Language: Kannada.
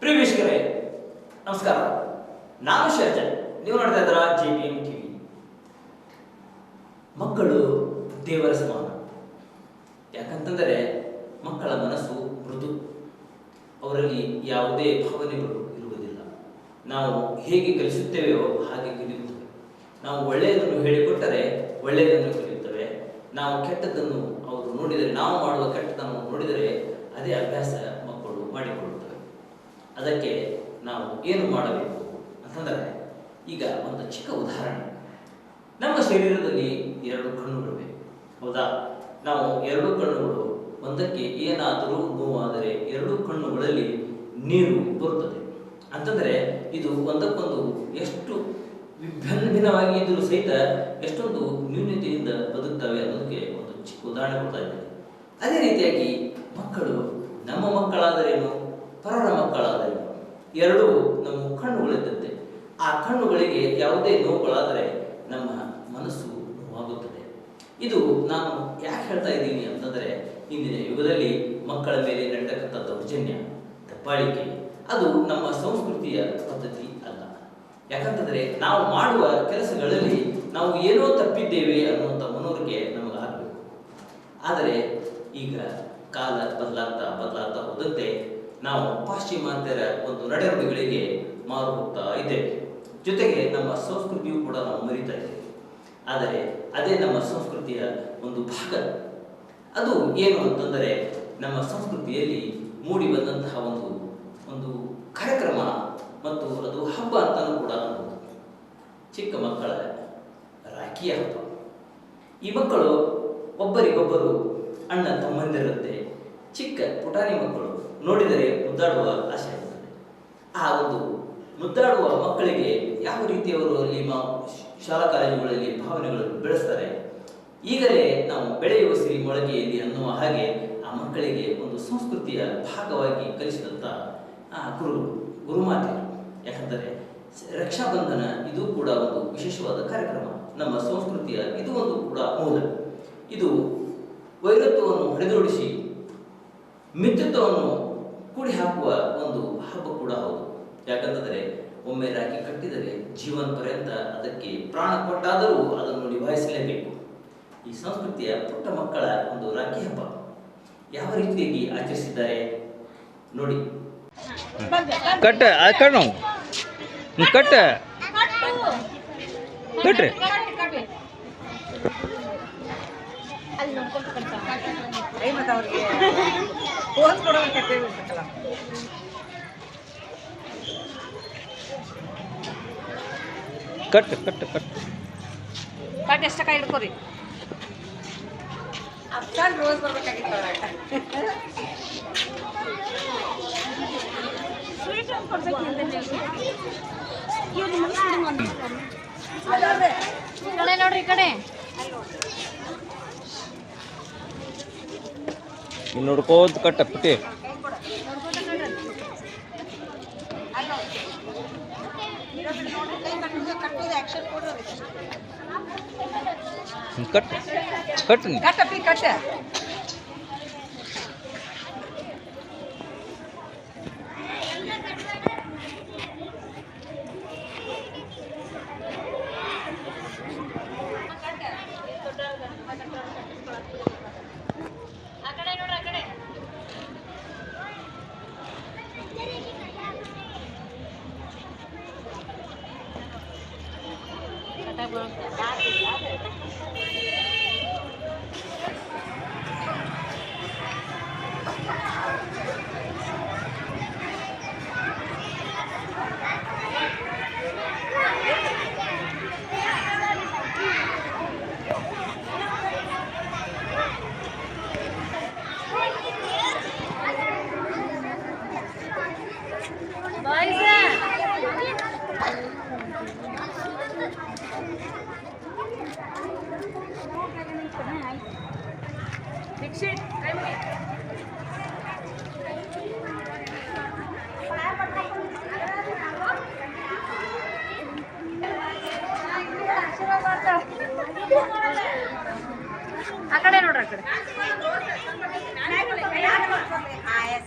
ಪ್ರಿಯ ವೀಕ್ಷಕರೇ, ನಮಸ್ಕಾರ. ನಾನು ಶರ್ಜನ್ ನೀವು ನೋಡ್ತಾ ಇದ್ದೀರಾ ಜೆ ಪಿ ಎಂ ಟಿವಿ. ಮಕ್ಕಳು ದೇವರ ಸಮಾನ. ಯಾಕಂತಂದರೆ ಮಕ್ಕಳ ಮನಸ್ಸು ಮೃದು. ಅವರಲ್ಲಿ ಯಾವುದೇ ಭಾವನೆಗಳು ಇರುವುದಿಲ್ಲ. ನಾವು ಹೇಗೆ ಕಲಿಸುತ್ತೇವೆಯೋ ಹಾಗೆ ಕಲಿಯುತ್ತವೆ. ನಾವು ಒಳ್ಳೆಯದನ್ನು ಹೇಳಿಕೊಟ್ಟರೆ ಒಳ್ಳೆಯದನ್ನು ಕಲಿಯುತ್ತವೆ. ನಾವು ಕೆಟ್ಟದ್ದನ್ನು ಅವರು ನೋಡಿದರೆ, ನಾವು ಮಾಡುವ ಕೆಟ್ಟದನ್ನು ನೋಡಿದರೆ ಅದೇ ಅಭ್ಯಾಸ ಮಕ್ಕಳು ಮಾಡಿಕೊಳ್ಳುತ್ತವೆ ಅದಕ್ಕೆ ನಾವು ಏನು ಮಾಡಬೇಕು ಅಂತಂದರೆ, ಈಗ ಒಂದು ಚಿಕ್ಕ ಉದಾಹರಣೆ. ನಮ್ಮ ಶರೀರದಲ್ಲಿ ಎರಡು ಕಣ್ಣುಗಳಿವೆ. ಹೌದಾ? ನಾವು ಎರಡು ಕಣ್ಣುಗಳು, ಒಂದಕ್ಕೆ ಏನಾದರೂ ನೋವಾದರೆ ಎರಡು ಕಣ್ಣುಗಳಲ್ಲಿ ನೀರು ಬರುತ್ತದೆ. ಅಂತಂದರೆ, ಇದು ಒಂದಕ್ಕೊಂದು ಎಷ್ಟು ವಿಭಿನ್ನ ಭಿನ್ನವಾಗಿ ಇದ್ದರೂ ಸಹಿತ ಎಷ್ಟೊಂದು ನ್ಯೂನ್ಯತೆಯಿಂದ ಬದುಕ್ತವೆ ಅನ್ನೋದಕ್ಕೆ ಒಂದು ಚಿಕ್ಕ ಉದಾಹರಣೆ ಕೊಡ್ತಾ ಇದ್ದೇನೆ. ಅದೇ ರೀತಿಯಾಗಿ ಮಕ್ಕಳು ನಮ್ಮ ಮಕ್ಕಳಾದರೇನು? ಪರರ ಮಕ್ಕಳಾದರೇನು ಎರಡೂ ನಮ್ಮ ಕಣ್ಣುಗಳಿದ್ದಂತೆ. ಆ ಕಣ್ಣುಗಳಿಗೆ ಯಾವುದೇ ನೋವುಗಳಾದರೆ ನಮ್ಮ ಮನಸ್ಸು ನೋವಾಗುತ್ತದೆ. ಇದು ನಾನು ಯಾಕೆ ಹೇಳ್ತಾ ಇದ್ದೀನಿ ಅಂತಂದರೆ, ಇಂದಿನ ಯುಗದಲ್ಲಿ ಮಕ್ಕಳ ಮೇಲೆ ನಡೆತಕ್ಕಂಥ ದೌರ್ಜನ್ಯ, ದಬ್ಬಾಳಿಕೆ, ಅದು ನಮ್ಮ ಸಂಸ್ಕೃತಿಯ ಪದ್ಧತಿ ಅಲ್ಲ. ಯಾಕಂತಂದರೆ, ನಾವು ಮಾಡುವ ಕೆಲಸಗಳಲ್ಲಿ ನಾವು ಏನೋ ತಪ್ಪಿದ್ದೇವೆ ಅನ್ನುವಂಥ ನಮಗೆ ಆಗಬೇಕು. ಆದರೆ, ಈಗ ಕಾಲ ಬದಲಾಗ್ತಾ ಬದಲಾಗ್ತಾ ಹೋದಂತೆ ನಾವು ಪಾಶ್ಚಿಮಾತ್ಯರ ಒಂದು ನಡೆನುಡಿಗಳಿಗೆ ಮಾರು ಹೋಗ್ತಾ ಇದ್ದೇವೆ. ಜೊತೆಗೆ ನಮ್ಮ ಸಂಸ್ಕೃತಿಯು ಕೂಡ ನಾವು ಮರಿತಾ ಇದ್ದೇವೆ. ಆದರೆ ಅದೇ ನಮ್ಮ ಸಂಸ್ಕೃತಿಯ ಒಂದು ಭಾಗ. ಅದು ಏನು ಅಂತಂದರೆ ನಮ್ಮ ಸಂಸ್ಕೃತಿಯಲ್ಲಿ ಮೂಡಿ ಬಂದಂತಹ ಒಂದು ಒಂದು ಕಾರ್ಯಕ್ರಮ ಮತ್ತು ಅದು ಹಬ್ಬ ಅಂತಲೂ ಕೂಡ ಅನ್ಬೋದು. ಚಿಕ್ಕ ಮಕ್ಕಳ ರಾಖಿಯ ಹಬ್ಬ. ಈ ಮಕ್ಕಳು ಒಬ್ಬರಿಗೊಬ್ಬರು ಅಣ್ಣ ತಮ್ಮಂದಿರಂತೆ ಚಿಕ್ಕ ಪುಟಾಣಿ ಮಕ್ಕಳು ನೋಡಿದರೆ ಮುದ್ದಾಡುವ ಆಶೆ ಆಗುತ್ತದೆ ಆ ಒಂದು ಮುದ್ದಾಡುವ ಮಕ್ಕಳಿಗೆ ಯಾವ ರೀತಿಯವರು ಅಲ್ಲಿ ಶಾಲಾ ಕಾಲೇಜುಗಳಲ್ಲಿ ಭಾವನೆಗಳನ್ನು ಬೆಳೆಸ್ತಾರೆ? ಈಗಲೇ ನಾವು ಬೆಳೆಯುವ ಸಿರಿ ಮೊಳಗೆಯಲ್ಲಿ ಅನ್ನುವ ಹಾಗೆ ಆ ಮಕ್ಕಳಿಗೆ ಒಂದು ಸಂಸ್ಕೃತಿಯ ಭಾಗವಾಗಿ ಕಲಿಸಿದಂಥ ಆ, ಗುರು ಗುರುಮಾತೆ ಯಾಕಂದರೆ ರಕ್ಷಾ ರಕ್ಷಾಬಂಧನ ಇದು ಕೂಡ ಒಂದು ವಿಶೇಷವಾದ ಕಾರ್ಯಕ್ರಮ. ನಮ್ಮ ಸಂಸ್ಕೃತಿಯ ಇದು ಒಂದು ಕೂಡ ಮೂಲ. ಇದು ವೈರತ್ವವನ್ನು ಹೊಡೆದೋಡಿಸಿ ಮಿತ್ರತ್ವವನ್ನು ಕೂಡಿ ಹಾಕುವ ಒಂದು ಹಬ್ಬ ಕೂಡ ಹೌದು. ಯಾಕಂತಂದರೆ ಒಮ್ಮೆ ರಾಖಿ ಕಟ್ಟಿದರೆ ಜೀವನ ಪರ್ಯಂತ ಅದಕ್ಕೆ ಪ್ರಾಣ ಕೊಟ್ಟಾದರೂ ಅದನ್ನು ನಿಭಾಯಿಸಲೇಬೇಕು. ಈ ಸಂಸ್ಕೃತಿಯ ಪುಟ್ಟ ಮಕ್ಕಳ ಒಂದು ರಾಖಿ ಹಬ್ಬ. ಯಾವ ರೀತಿಯಾಗಿ ಆಚರಿಸಿದ್ದಾರೆ? ನೋಡಿ. ಕಟ್ಟ ಆ ಕಣ್ಣು. ಕಟ್ಟ. ಕಟ್ರಿ. ಅಲ್ಲಿ ನೋಡ್ಕೊಂಡು. ಐ ಮತ್ತ್ ಅವ್ರಿಗೆ ಫೋನ್ ಕೊಡೋದು ಕೆಟ್ಟಿರ್ಬೇಕಲ್ಲ. ಕಟ್ ಕಟ್ ಕಟ್ ಕಟ್ ಎಷ್ಟಕ್ಕ ಹಿಡ್ಕೊರಿ ಅಪ್ಸನ್ ರೋಸ್ ಬರ್ಬೇಕಾಗಿತ್ತು ಅವ್ರಾಗ. ಅದ್ರದ್ದೇ. ಈ ಕಡೆ ನೋಡ್ರಿ ಈ ಕಡೆ ಇಲ್ಲಿ ನೋಡ್ಕೋತ ಕಟ್ಟ ಪುಟಿ ಕಟ್ ಕಟ್ ಕಟ್ಟ Thank you. ಆ ಕಡೆ ನೋಡ್ರಿ ಆ ಕಡೆ ಆ, yes.